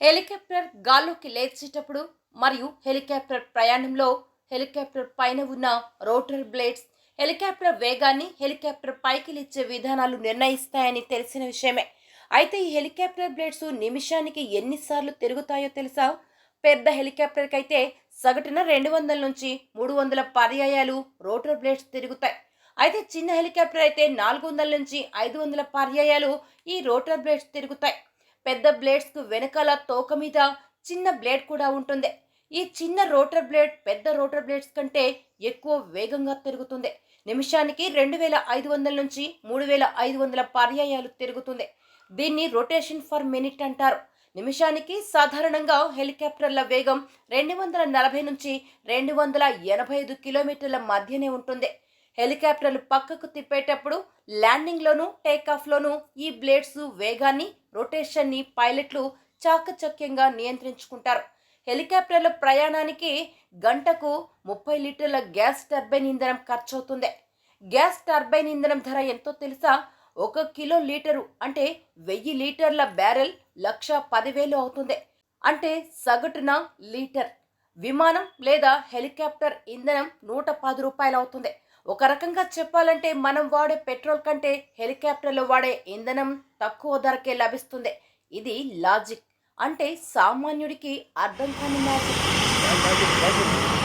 Helicopter గాల్లోకి లేచేటప్పుడు మరియు helicopter ప్రయాణంలో హెలికాప్టర్ పైన ఉన్న రోటర్ బ్లేడ్స్ హెలికాప్టర్ వేగాన్ని హెలికాప్టర్ పైకి లేచే విధానాలు నిర్ణయిస్తాయని తెలిసిన విషయమే. అయితే ఈ హెలికాప్టర్ బ్లేడ్స్ నిమిషానికి ఎన్నిసార్లు తిరుగుతాయో తెలుసా? పెద్ద హెలికాప్టర్కి అయితే సగటున రెండు వందల నుంచి మూడు వందల పర్యాయాలు రోటర్ బ్లేడ్స్ తిరుగుతాయి. అయితే చిన్న హెలికాప్టర్ అయితే నాలుగు వందల నుంచి ఐదు వందల పర్యాయాలు ఈ రోటర్ బ్లేడ్స్ తిరుగుతాయి. పెద్ద బ్లేడ్స్కు వెనకాల తోక మీద చిన్న బ్లేడ్ కూడా ఉంటుంది. ఈ చిన్న రోటర్ బ్లేడ్ పెద్ద రోటర్ బ్లేడ్స్ కంటే ఎక్కువ వేగంగా తిరుగుతుంది. నిమిషానికి రెండు వేల ఐదు వందల నుంచి మూడు వేల ఐదు వందల పర్యాయాలు తిరుగుతుంది. దీన్ని రొటేషన్ ఫర్ మినిట్ అంటారు. నిమిషానికి సాధారణంగా హెలికాప్టర్ల వేగం రెండు వందల నలభై నుంచి రెండు వందల ఎనభై ఐదు కిలోమీటర్ల మధ్యనే ఉంటుంది. హెలికాప్టర్లు పక్కకు తిప్పేటప్పుడు ల్యాండింగ్లోనూ టేకాఫ్లోనూ ఈ బ్లేడ్స్ వేగాన్ని రొటేషన్ని పైలట్లు చాకచక్యంగా నియంత్రించుకుంటారు. హెలికాప్టర్ల ప్రయాణానికి గంటకు ముప్పై లీటర్ల గ్యాస్ టర్బైన్ ఇంధనం ఖర్చవుతుంది. గ్యాస్ టర్బైన్ ఇంధనం ధర ఎంతో తెలుసా? ఒక కిలో లీటరు అంటే వెయ్యి లీటర్ల బ్యారెల్ లక్ష పదివేలు అవుతుంది. అంటే సగటున లీటర్. విమానం లేదా హెలికాప్టర్ ఇంధనం నూట పది రూపాయలు అవుతుంది ఒక రకంగా చెప్పాలంటే మనం వాడే పెట్రోల్ కంటే హెలికాప్టర్లో వాడే ఇంధనం తక్కువ ధరకే లభిస్తుంది. ఇది లాజిక్. అంటే సామాన్యుడికి అర్థం కాని మ్యాజిక్.